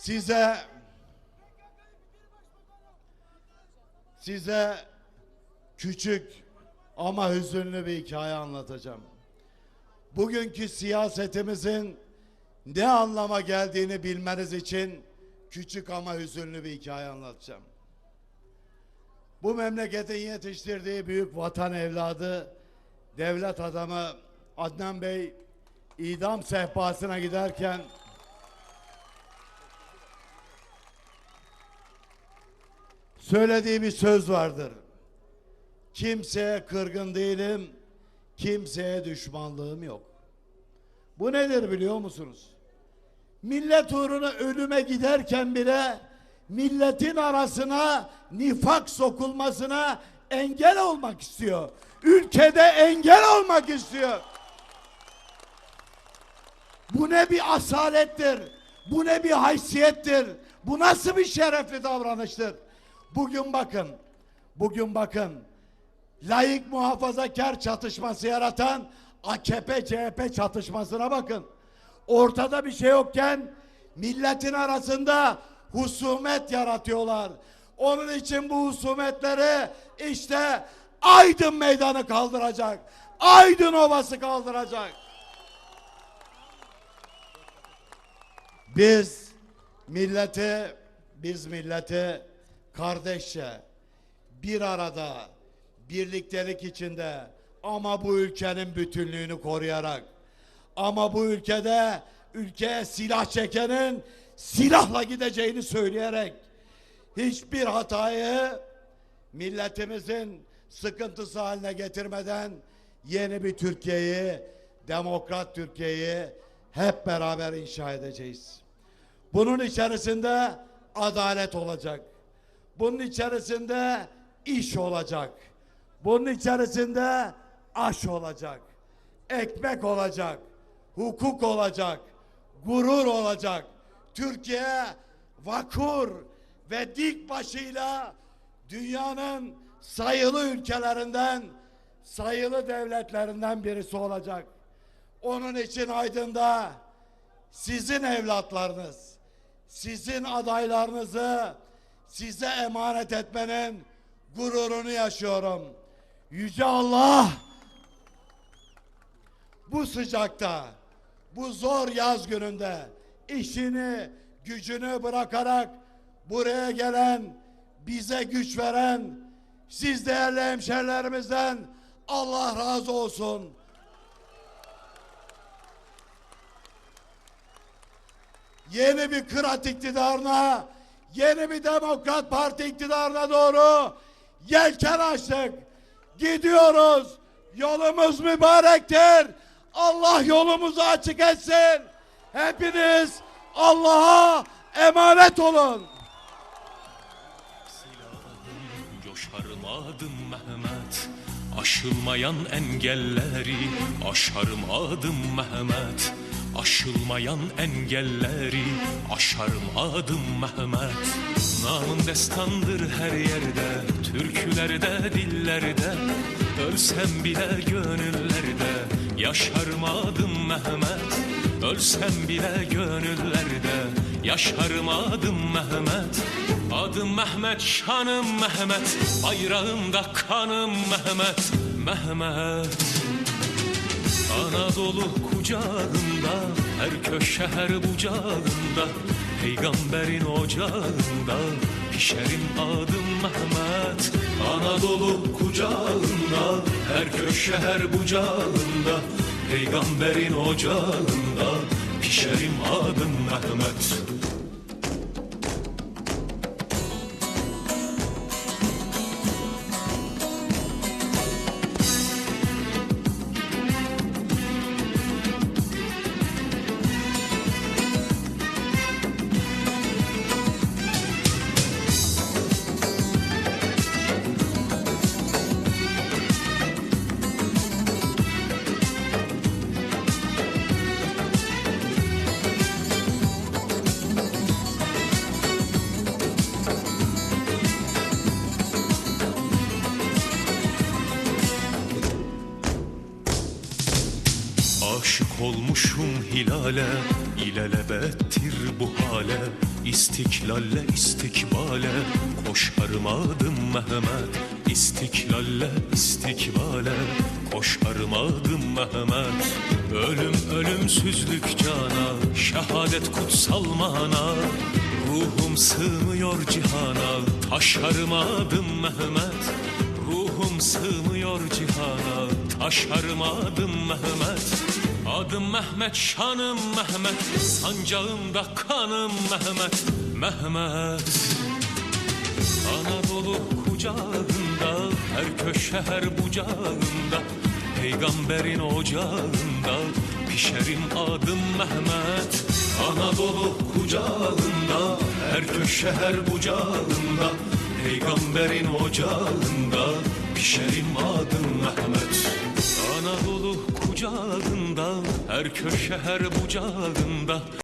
Size size küçük ama hüzünlü bir hikaye anlatacağım. Bugünkü siyasetimizin ne anlama geldiğini bilmeniz için küçük ama hüzünlü bir hikaye anlatacağım. Bu memleketin yetiştirdiği büyük vatan evladı, devlet adamı Adnan Bey idam sehpasına giderken söylediği bir söz vardır. Kimseye kırgın değilim, kimseye düşmanlığım yok. Bu nedir biliyor musunuz? Millet uğruna ölüme giderken bile milletin arasına nifak sokulmasına engel olmak istiyor. Ülkede engel olmak istiyor. Bu ne bir asalettir. Bu ne bir haysiyettir. Bu nasıl bir şerefli davranıştır. Bugün bakın. Bugün bakın. Layık muhafazakar çatışması yaratan AKP CHP çatışmasına bakın. Ortada bir şey yokken milletin arasında husumet yaratıyorlar. Onun için bu husumetleri işte Aydın meydanı kaldıracak. Aydın Ovası kaldıracak. Biz milleti, biz milleti kardeşçe bir arada birliktelik içinde ama bu ülkenin bütünlüğünü koruyarak ama bu ülkede ülkeye silah çekenin silahla gideceğini söyleyerek hiçbir hatayı milletimizin sıkıntısı haline getirmeden yeni bir Türkiye'yi, demokrat Türkiye'yi hep beraber inşa edeceğiz. Bunun içerisinde adalet olacak. Bunun içerisinde iş olacak. Bunun içerisinde aş olacak. Ekmek olacak. Hukuk olacak. Gurur olacak. Türkiye vakur ve dik başıyla dünyanın sayılı ülkelerinden, sayılı devletlerinden birisi olacak. Onun için Aydın'da sizin evlatlarınız, sizin adaylarınızı size emanet etmenin gururunu yaşıyorum. Yüce Allah bu sıcakta, bu zor yaz gününde işini, gücünü bırakarak buraya gelen, bize güç veren, siz değerli hemşerilerimizden Allah razı olsun. Yeni bir kırat iktidarına, yeni bir demokrat parti iktidarına doğru yelken açtık. Gidiyoruz. Yolumuz mübarektir. Allah yolumuzu açık etsin. Hepiniz Allah'a emanet olun. Coşarım adım Mehmet Aşılmayan engelleri Aşarım adım Mehmet Aşılmayan engelleri Aşarım adım Mehmet. Namın destandır her yerde Türkülerde, dillerde Ölsem bile gönüllerde Yaşarım adım Mehmet. Ölsem bile gönüllerde Yaşarım adım Mehmet. Adım Mehmet, şanım Mehmet Bayrağımda kanım Mehmet. Mehmet Anadolu kucağında Her köşe her bucağında Peygamberin ocağında Pişerim adım Mehmet. Anadolu kucağında Her köşe her bucağında Peygamberin ocağında Pişerim adım Mehmet Aşık olmuşum hilale İlelebettir bu hale İstiklalle istikbale koşarım adım Mehmet İstiklalle istikbale koşarım adım Mehmet. Ölüm ölümsüzlük cana şehadet kutsal mana Ruhum sığmıyor cihana taşarım adım Mehmet. Ruhum sığmıyor cihana Taşarım adım Mehmet Adım Mehmet, şanım Mehmet Sancağımda kanım Mehmet Mehmet. Anadolu kucağında Her köşe her bucağında Peygamberin ocağında Pişerim adım Mehmet. Anadolu kucağında Her köşe her bucağında Peygamberin ocağında Pişerim adım Mehmet. Anadolu kucağında Her köşe her bucağında